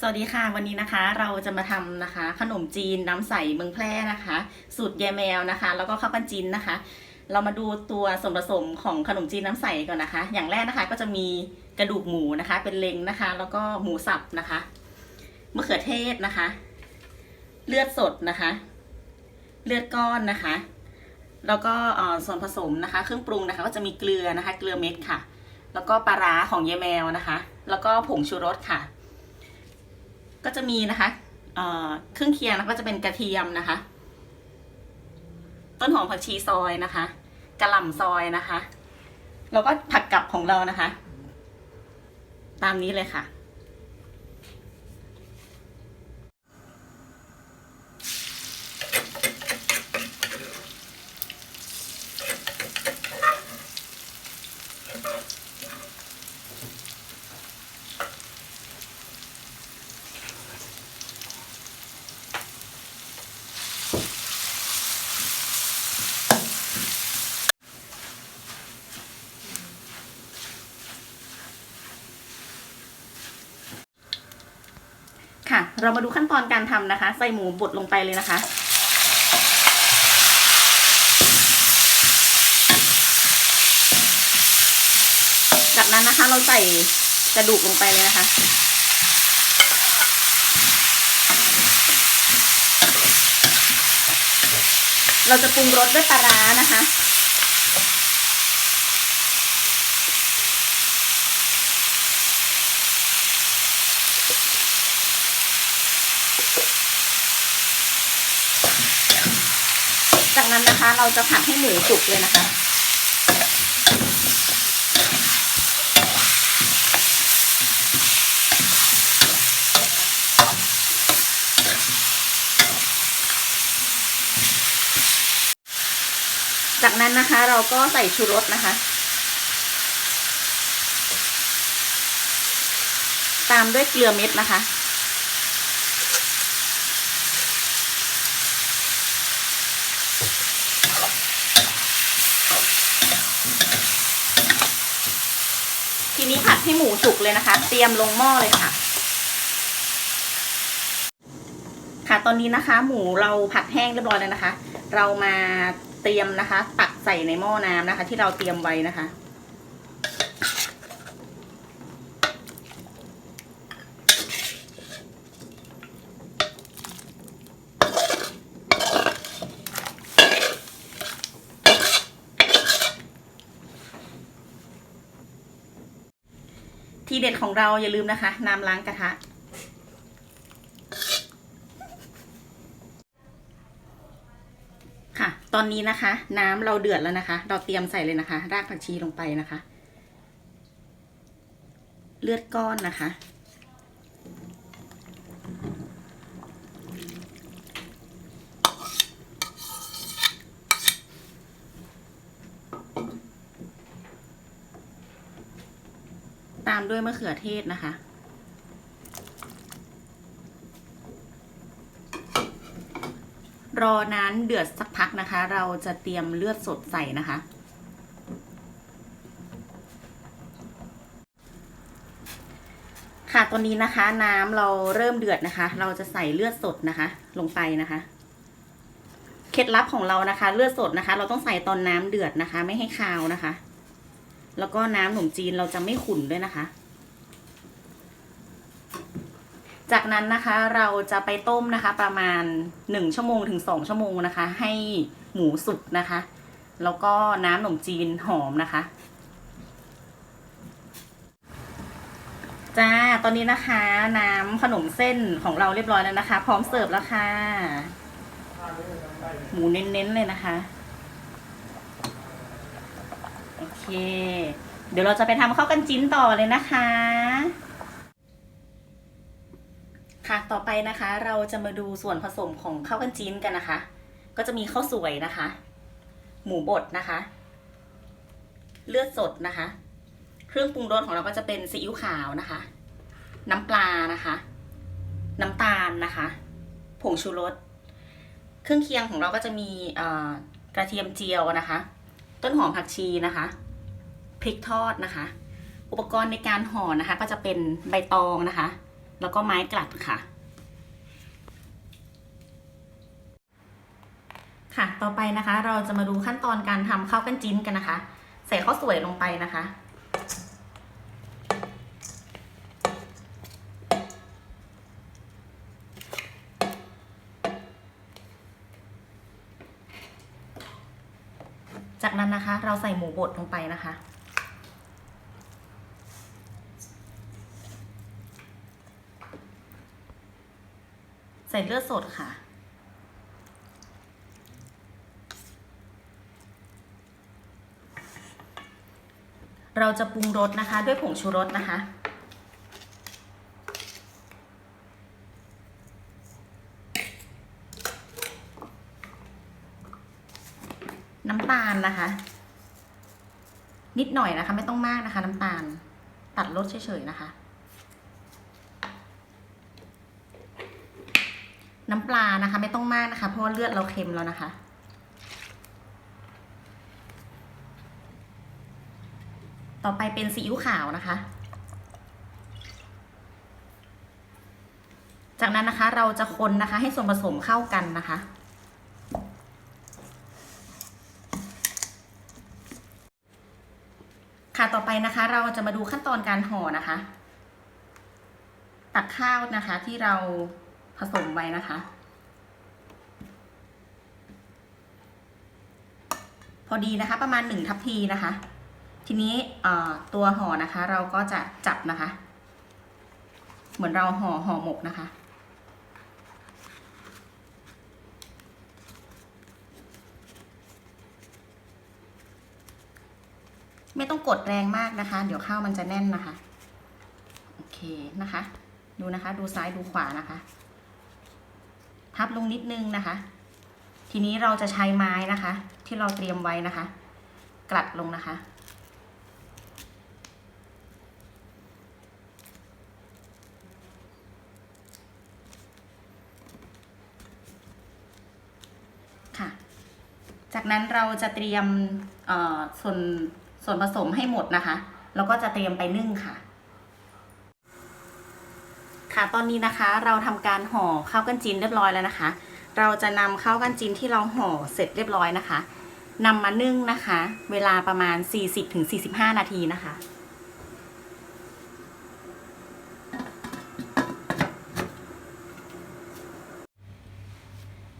สวัสดีค่ะ วันนี้นะคะเราจะมาทำนะคะ ขนมจีนน้ำใสเมืองแพร่นะคะ สูตรยายแมวนะคะ แล้วก็ข้าวปั้นจีนนะคะ เรามาดูตัวส่วนผสมของขนมจีนน้ำใสก่อนนะคะ อย่างแรกนะคะก็จะมีกระดูกหมูนะคะ เป็นเล้งนะคะ แล้วก็หมูสับนะคะมะเขือเทศนะคะ เลือดสดนะคะ เลือดก้อนนะคะ แล้วก็ส่วนผสมนะคะ เครื่องปรุงนะคะ ก็จะมีเกลือนะคะ เกลือเม็ดค่ะ แล้วก็ปลาร้าของยายแมวนะคะ แล้วก็ผงชูรสค่ะ ก็จะมีนะคะเครื่องเคียงนะก็จะเป็นกระเทียมนะคะ ต้นหอมผักชีซอยนะคะกระหล่ำซอยนะคะ แล้วก็ผักกับของเรานะคะ ตามนี้เลยค่ะ ค่ะ เรามาดูขั้นตอนการทำนะคะ ใส่หมูบดลงไปเลยนะคะ จากนั้นนะคะเราใส่กระดูกลงไปเลยนะคะเราจะปรุงรสด้วยปลาร้านะคะ จากนั้นนะคะเราจะผัดให้หมูสุกเลยนะคะ จากนั้นนะคะเราก็ใส่ชูรสนะคะ ตามด้วยเกลือเม็ดนะคะ ดให้หมูสุกเลยนะคะ เตรียมลงหม้อเลยค่ะ ค่ะตอนนี้นะคะ หมูเราผัดแห้งเรียบร้อยแล้วนะคะ เรามาเตรียมนะคะ ตักใส่ในหม้อน้ำนะคะ ที่เราเตรียมไว้นะคะ ทีเด็ดของเราอย่าลืมนะคะ น้ำล้างกระทะ ค่ะ ตอนนี้นะคะ น้ำเราเดือดแล้วนะคะ เราเตรียมใส่เลยนะคะ รากผักชีลงไปนะคะ เลือดก้อนนะคะ ตามด้วยมะเขือเทศนะคะ รอนั้นเดือดสักพักนะคะ เราจะเตรียมเลือดสดใส่นะคะ ค่ะตอนนี้นะคะ น้ำเราเริ่มเดือดนะคะ เราจะใส่เลือดสดนะคะ ลงไปนะคะเคล็ดลับของเรานะคะ เลือดสดนะคะ เราต้องใส่ตอนน้ำเดือดนะคะ ไม่ให้คาวนะคะ แล้วก็น้ำหนมจีนเราจะไม่ขุ่นด้วยนะคะ จากนั้นนะคะเราจะไปต้มนะคะ ประมาณหนึ่งชั่วโมงถึงสองชั่วโมงนะคะ ให้หมูสุกนะคะ แล้วก็น้ำหนมจีนหอมนะคะจ้า ตอนนี้นะคะ น้ำขนมเส้นของเราเรียบร้อยแล้วนะคะ พร้อมเสิร์ฟแล้วค่ะ หมูเน้นๆเลยนะคะ โอ เค เดี๋ยวเราจะไปทำข้าวกันจิ้นต่อเลยนะคะ ค่ะต่อไปนะคะ เราจะมาดูส่วนผสมของข้าวกันจิ้นกันนะคะ ก็จะมีข้าวสวยนะคะ หมูบดนะคะ เลือดสดนะคะ เครื่องปรุงรสของเราก็จะเป็นซีอิ๊วขาวนะคะ น้ำปลานะคะ น้ำตาลนะคะ ผงชูรสเครื่องเคียงของเราก็จะมีกระเทียมเจียวนะคะ ต้นหอมผักชีนะคะ ริกทอดนะคะ อุปกรณ์ในการห่อนะคะ ก็จะเป็นใบตองนะคะ แล้วก็ไม้กลัดค่ะ ค่ะ ต่อไปนะคะ เราจะมาดูขั้นตอนการทำข้าวกันจิ้นกันนะคะ ใส่ข้าวสวยลงไปนะคะจากนั้นนะคะ เราใส่หมูบดลงไปนะคะ ส่เลือดสดค่ะ เราจะปรุงรสนะคะ ด้วยผงชูรสนะคะน้ำตาลนะคะ นิดหน่อยนะคะ ไม่ต้องมากนะคะ น้ำตาล ตัดรสเฉยๆนะคะ น้ำปลานะคะ ไม่ต้องมากนะคะ เพราะเลือดเราเค็มแล้วนะคะต่อไปเป็นซีอิ๊วขาวนะคะ จากนั้นนะคะเราจะคนนะคะ ให้ส่วนผสมเข้ากันนะคะ ค่ะต่อไปนะคะ เราจะมาดูขั้นตอนการห่อนะคะ ตักข้าวนะคะที่เรา ผสมไว้นะคะ พอดีนะคะประมาณหนึ่งทัพพีนะคะ ทีนี้ตัวห่อนะคะ เราก็จะจับนะคะ เหมือนเราห่อห่อหมกนะคะไม่ต้องกดแรงมากนะคะ เดี๋ยวข้าวมันจะแน่นนะคะ โอเคนะคะ ดูนะคะ ดูซ้ายดูขวานะคะ พับลงนิดนึงนะคะ ทีนี้เราจะใช้ไม้นะคะ ที่เราเตรียมไว้นะคะ กลัดลงนะคะ ค่ะ จากนั้นเราจะเตรียมส่วนส่วนผสมให้หมดนะคะ แล้วก็จะเตรียมไปนึ่งค่ะ ค่ะ ตอนนี้นะคะเราทำการห่อข้าวกันจีนเรียบร้อยแล้วนะคะ เราจะนำข้าวกันจีนที่เราห่อเสร็จเรียบร้อยนะคะนำมานึ่งนะคะ เวลาประมาณ 40-45 นาทีนะคะ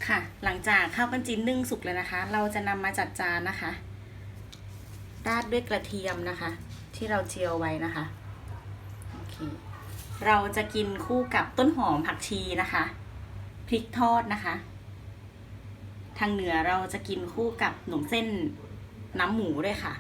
ค่ะ หลังจากข้าวกันจีนนึ่งสุกแล้วนะคะ เราจะนำมาจัดจานนะคะ ราดด้วยกระเทียมนะคะ ที่เราเจียวไว้นะคะ โอเค เราจะกินคู่กับต้นหอมผักชีนะคะพริกทอดนะคะ ทางเหนือเราจะกินคู่กับขนมเส้นน้ำหมูด้วยค่ะ